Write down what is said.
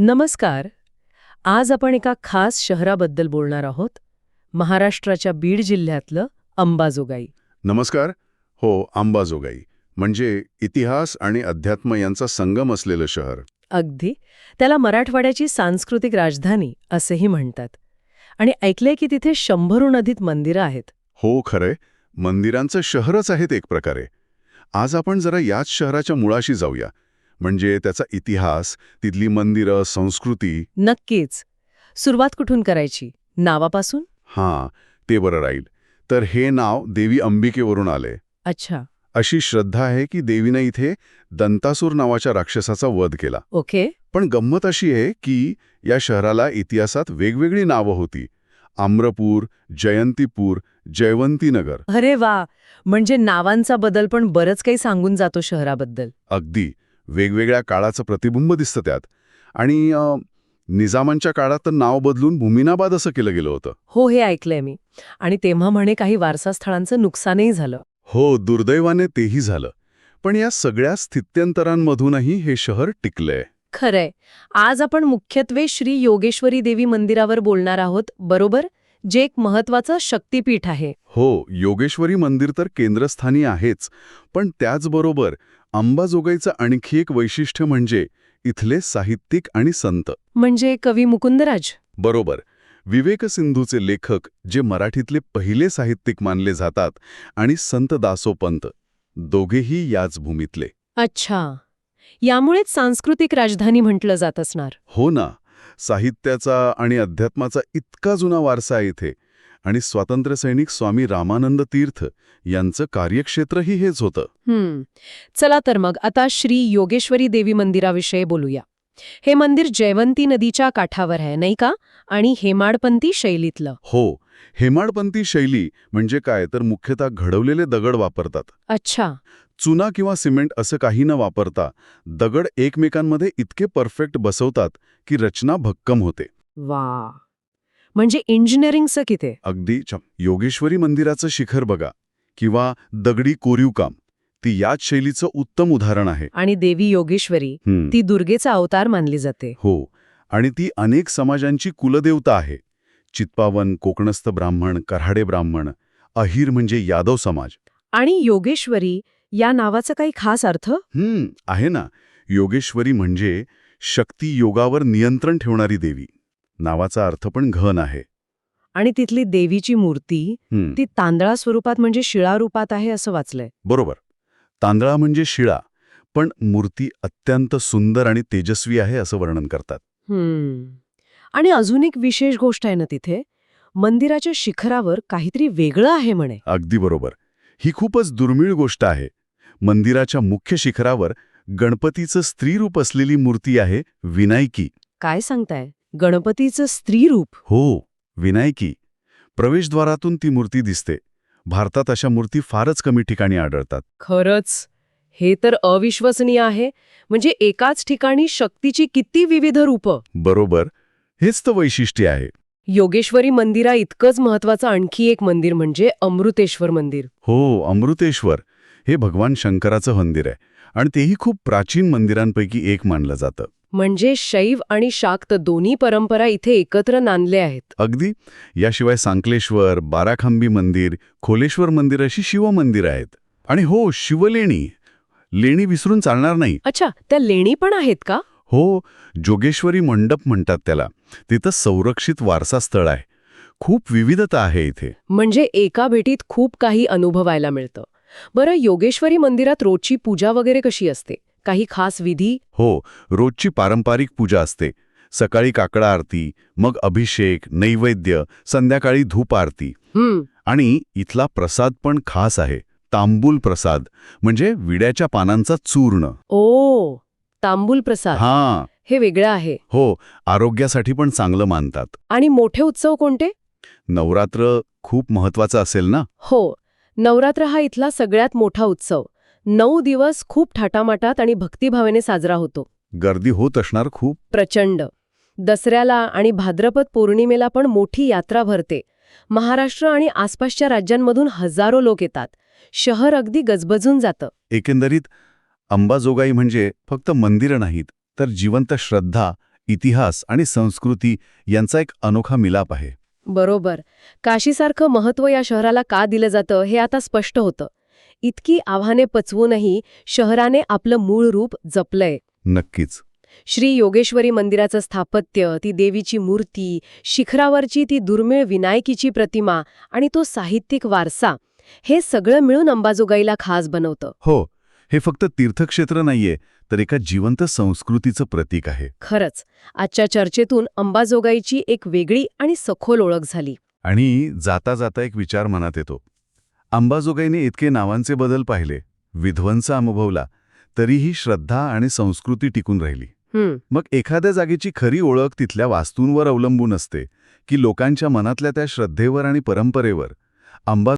नमस्कार. आज आपण एका खास शहराबद्दल बोलणार आहोत. महाराष्ट्राच्या बीड जिल्ह्यातलं अंबाजोगाई. नमस्कार. हो अंबाजोगाई. म्हणजे इतिहास आणि अध्यात्म यांचा संगम असलेलं शहर. अगदी. त्याला मराठवाड्याची सांस्कृतिक राजधानी असेही म्हणतात. आणि ऐकलंय की तिथे शंभरहून अधिक मंदिरं आहेत. हो खरंय. मंदिरांचं शहरच आहेत एक प्रकारे. आज आपण जरा याच शहराच्या मुळाशी जाऊया. म्हणजे त्याचा इतिहास तिथली मंदिरं संस्कृती. नक्कीच. सुरुवात कुठून करायची? नावापासून? हां ते बरं राहील. तर हे नाव देवी अंबिकेवरून आले. अच्छा. अशी श्रद्धा आहे की देवीनं इथे दंतासूर नावाच्या राक्षसाचा वध केला. ओके. पण गंमत अशी आहे की या शहराला इतिहासात वेगवेगळी नावं होती. आम्रपूर जयंतीपूर जयवंतीनगर. अरे वा! म्हणजे नावांचा बदल पण बरंच काही सांगून जातो शहराबद्दल. अगदी. वेगवेगळ्या काळाचं प्रतिबिंब दिसतं त्यात. आणि निजामांच्या काळात तर नाव बदलून भूमिनाबाद असं केलं गेलं होतं. हो हे ऐकलंय मी. आणि तेव्हा म्हणे काही वारसा स्थळांचं नुकसानही झालं. हो दुर्दैवाने तेही झालं. पण या सगळ्या स्थित्यंतरांमधूनही हे शहर टिकलंय. खरंय. आज आपण मुख्यत्वे श्री योगेश्वरी देवी मंदिरावर बोलणार आहोत बरोबर? जे एक महत्वाचं शक्तीपीठ आहे. हो योगेश्वरी मंदिर तर केंद्रस्थानी आहेच. पण त्याचबरोबर अंबाजोगाईचं आणखी एक वैशिष्ट्य म्हणजे इथले साहित्यिक आणि संत. म्हणजे कवी मुकुंदराज? बरोबर. विवेकसिंधूचे लेखक जे मराठीतले पहिले साहित्यिक मानले जातात आणि संत दासोपंत दोघेही याच भूमीतले. अच्छा. यामुळेच सांस्कृतिक राजधानी म्हटलं जात असणार. हो ना. साहित्याचा आणि अध्यात्माचा इतका जुना वारसा इथे. आणि स्वातंत्र्यसैनिक स्वामी रामानंद तीर्थ यांचं कार्यक्षेत्रही हेच होतं. हम्म. चला तर मग आता श्री योगेश्वरी देवी मंदिराविषयी बोलूया. हे मंदिर जयवंती नदीच्या काठावर आहे नाही का? आणि हेमाडपंथी शैलीतलं. हो हेमाडपंथी शैली म्हणजे काय? तर मुख्यतः घडवलेले दगड वापरतात. अच्छा. चुना किंवा सिमेंट असं काही न वापरता दगड एकमेकांमध्ये इतके परफेक्ट बसवतात की रचना भक्कम होते. वा म्हणजे इंजिनिअरिंगचं किती? अगदी योगेश्वरी मंदिराचं शिखर बघा किंवा दगडी कोरीव काम ती याच शैलीचं उत्तम उदाहरण आहे. आणि देवी योगेश्वरी ती दुर्गेचा अवतार मानली जाते. हो आणि ती अनेक समाजांची कुलदेवता आहे. चित्पावन कोकणस्थ ब्राह्मण कऱ्हाडे ब्राह्मण अहिर म्हणजे यादव समाज. आणि योगेश्वरी या नावाचा काही खास अर्थ? हम्म आहे ना. योगेश्वरी म्हणजे शक्ती योगावर नियंत्रण ठेवणारी देवी. नावाचा अर्थ पण घन आहे. आणि तिथली देवीची मूर्ती ती तांदळा स्वरूपात म्हणजे शिळा रूपात आहे असं वाचलंय. बरोबर. तांदळा म्हणजे शिळा पण मूर्ती अत्यंत सुंदर आणि तेजस्वी आहे असं वर्णन करतात. हम्म. आणि अजून एक विशेष गोष्ट आहे ना तिथे मंदिराच्या शिखरावर काहीतरी वेगळं आहे म्हणे. अगदी बरोबर. ही खूपच दुर्मिळ गोष्ट आहे. मंदिराच्या मुख्य शिखरावर गणपतीचं स्त्रीरूप असलेली मूर्ती आहे विनायकी. काय सांगताय? गणपतीचं स्त्री रूप हो विनायकी. प्रवेशद्वारातून ती मूर्ती दिसते. भारतात अशा मूर्ती फारच कमी ठिकाणी आढळतात. खरंच. हे तर अविश्वसनीय आहे. म्हणजे एकाच ठिकाणी शक्तीची किती विविध रूपं? बरोबर. हेच तर वैशिष्ट्य आहे. योगेश्वरी मंदिरा इतकंच महत्वाचं आणखी एक मंदिर म्हणजे अमृतेश्वर मंदिर. हो अमृतेश्वर. हे भगवान शंकराचं मंदिर आहे. आणि तेही खूप प्राचीन मंदिरांपैकी एक मानलं जातं. म्हणजे शैव आणि शाक्त दोन्ही परंपरा इथे एकत्र नांदले आहेत. अगदी. याशिवाय सांकलेश्वर बाराखांबी मंदिर खोलेश्वर मंदिर अशी शिवमंदिरं आहेत. आणि हो शिवलेणी. लेणी विसरून चालणार नाही. अच्छा त्या लेणी पण आहेत का? हो जोगेश्वरी मंडप म्हणतात त्याला. तिथं संरक्षित वारसा स्थळ आहे. खूप विविधता आहे इथे. म्हणजे एका भेटीत खूप काही अनुभवायला मिळतं. बरं योगेश्वरी मंदिरात रोजची पूजा वगैरे कशी असते? काही खास विधी? हो रोजची पारंपरिक पूजा असते. सकाळी काकडा आरती मग अभिषेक नैवेद्य संध्याकाळी धूप आरती. आणि इथला प्रसाद पण खास आहे. तांबूल प्रसाद म्हणजे विड्याच्या पानांचा चूर्ण. ओ तांबूल प्रसाद. हा. हे वेगळं आहे. हो आरोग्यासाठी पण चांगलं मानतात. आणि मोठे उत्सव कोणते? नवरात्र खूप महत्वाचं असेल ना? हो नवरात्र हा इथला सगळ्यात मोठा उत्सव. नऊ दिवस खूप थाटामाटात आणि भक्तिभावेने साजरा होतो. गर्दी होत असणार खूप. प्रचंड. दसऱ्याला आणि भाद्रपद पौर्णिमेला पण मोठी यात्रा भरते. महाराष्ट्र आणि आसपासच्या राज्यांमधून हजारो लोक येतात. शहर अगदी गजबजून जातं. एकंदरीत अंबाजोगाई म्हणजे फक्त मंदिरं नाहीत तर जिवंत श्रद्धा इतिहास आणि संस्कृती यांचा एक अनोखा मिलाप आहे. बरोबर. काशीसारखं महत्त्व या शहराला का दिलं जातं हे आता स्पष्ट होतं. इतकी आव्हाने पचवूनही शहराने आपलं मूळ रूप जपलंय. नक्कीच. श्री योगेश्वरी मंदिराचं स्थापत्य ती देवीची मूर्ती शिखरावरची ती दुर्मिळ विनायकीची प्रतिमा आणि तो साहित्यिक वारसा हे सगळं मिळून अंबाजोगाईला खास बनवतं. हो हे फक्त तीर्थक्षेत्र नाहीये तर एका जिवंत संस्कृतीचं प्रतीक आहे. खरंच आजच्या चर्चेतून अंबाजोगाईची एक वेगळी आणि सखोल ओळख झाली. आणि जाता जाता एक विचार मनात येतो. अंबाजोगाईने इतके नावांचे बदल पाहिले विध्वंस अनुभवला तरीही श्रद्धा आणि संस्कृती टिकून राहिली. मग एखाद्या जागेची खरी ओळख तिथल्या वास्तूंवर अवलंबून असते की लोकांच्या मनातल्या त्या श्रद्धेवर आणि परंपरेवर. अंबा